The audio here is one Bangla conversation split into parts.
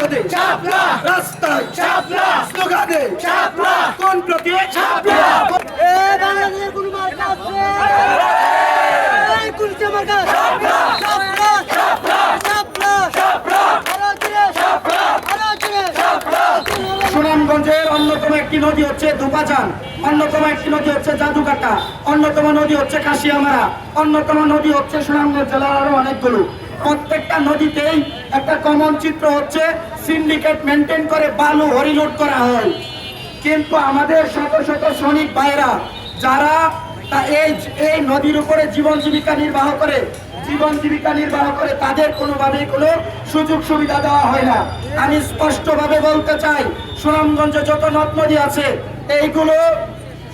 সংসদে রাস্তায় স্লোগানে কোন প্রতীক এ বাংলাদেশের কোনো মার্কা আছে? মার্কা শাপলা সুনামগঞ্জের অন্যতম একটি নদী হচ্ছে দুপাচান অন্যতম একটি নদী হচ্ছে জাদুকাটা অন্যতম নদী হচ্ছে কাশিয়ামারা অন্যতম নদী হচ্ছে সুনামগঞ্জ জেলার আরও অনেকগুলো। প্রত্যেকটা নদীতেই একটা কমন চিত্র হচ্ছে সিন্ডিকেট মেনটেন করে বালু হরিলোড করা হয়। কিন্তু আমাদের শত শত শ্রমিক ভাইরা যারা এই এই নদীর উপরে জীবন জীবিকা নির্বাহ করে, জীবন জীবিকা নির্বাহ করে, তাদের কোনোভাবেই কোনো সুযোগ সুবিধা দেওয়া হয় না। আমি স্পষ্টভাবে বলতে চাই, সুনামগঞ্জে যত নদ নদী আছে, এইগুলো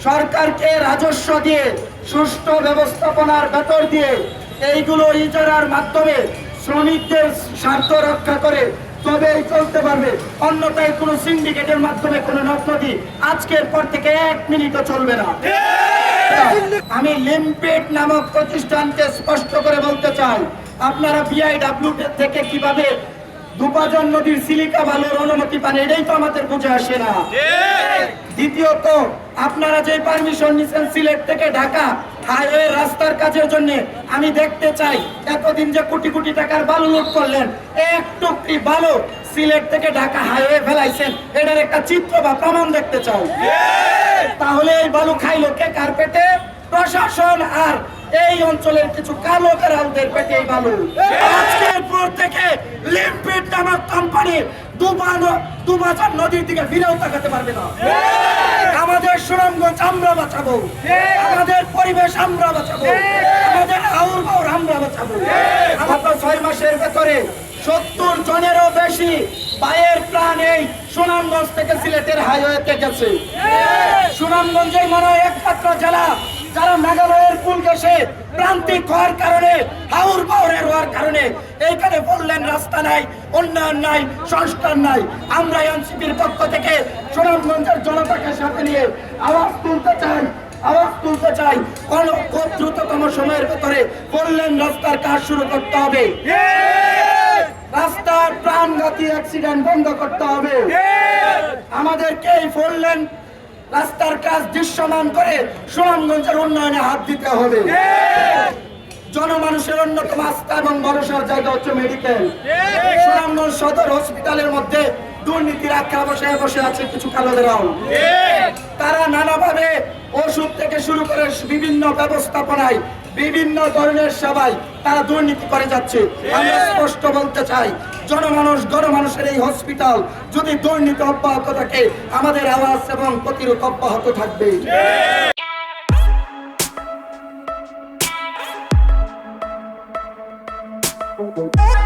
সরকারকে রাজস্ব দিয়ে, সুষ্ঠু ব্যবস্থাপনার বেতন দিয়ে, এইগুলো ইজারার মাধ্যমে শ্রমিকদের স্বার্থ রক্ষা করে তবেই চলতে পারবে। অন্যথায় কোনো সিন্ডিকেটের মাধ্যমে কোনো নকলি আজকের পর থেকে এক মিনিটও চলবে না। আমি লিমপেট নামক প্রতিষ্ঠানকে স্পষ্ট করে বলতে চাই, আপনারা বিআইডাব্লিউ থেকে কীভাবে দুপাজন নদীর সিলিকা বালুর অনুমতি পান, এটাই তো আমাদের বুঝে আসে না। দ্বিতীয়ত, আপনারা যে পারমিশন নিছেন সিলেট থেকে ঢাকা হাইওয়ে রাস্তার কাজের জন্য, আমি দেখতে চাই এতদিন যে কোটি কোটি টাকার বালু লুট করলেন, এক টুকরি বালু সিলেট থেকে ঢাকা হাইওয়ে ফেলাইছেন, এটার একটা চিত্র বা প্রমাণ দেখতে চাও তাহলে এই বালু খাইলো কে? কার্পেটে প্রশাসন আর এই অঞ্চলের কিছু কালো কেরালদের পেটে এই বালু। আজকের পর থেকে লিম্পিট নামক নদীর দিকে ফিরেও তাকাতে পারবে না। আমাদের সুনামগঞ্জ আমরা বাঁচাবো। আমাদের পরিবেশ আমরা বাঁচাবো। আমাদের আউর বাউর আমরা বাঁচাবো। আমরা ছয় মাসের ভেতরে সত্তর জনেরও বেশি বায়ের প্রাণ এই সুনামগঞ্জ থেকে সিলেটের হাইওয়েতে গেছে। সুনামগঞ্জে মনে হয় একমাত্র জেলা যারা মেঘালয়ের ফুল গেছে প্রান্তিক হওয়ার কারণে হাউর বাউরের হওয়ার কারণে এইখানে বললেন রাস্তা নাই উন্নয়ন নাই সংস্কার নাই। আমরা এনসিপির পক্ষ থেকে সুনামগঞ্জের জনতাকে সাথে নিয়ে আওয়াজ তুলতে চাই আওয়াজ তুলতে চাই। কোন খুব দ্রুততম সময়ের ভেতরে বললেন রাস্তার কাজ শুরু করতে হবে। রাস্তার প্রাণঘাতী অ্যাক্সিডেন্ট বন্ধ করতে হবে। আমাদেরকে এই বললেন রাস্তার কাজ দৃশ্যমান করে সুনামগঞ্জের উন্নয়নে হাত দিতে হবে। জনমানুষের অন্যতম আস্থা এবং ভরসার জায়গা হচ্ছে মেডিকেল সুনামগঞ্জ সদর হসপিটালের মধ্যে দুর্নীতির আখ্যা বসে বসে আছে কিছু কালোদেরাও। তারা নানাভাবে ওষুধ থেকে শুরু করে বিভিন্ন ব্যবস্থাপনায় বিভিন্ন ধরনের সবাই তারা দুর্নীতি করে যাচ্ছে। আমরা স্পষ্ট বলতে চাই জনমানুষ গণমানুষের এই হসপিটাল যদি দুর্নীতি অব্যাহত থাকে আমাদের আওয়াজ এবং প্রতিরোধ অব্যাহত থাকবে। Oh, oh,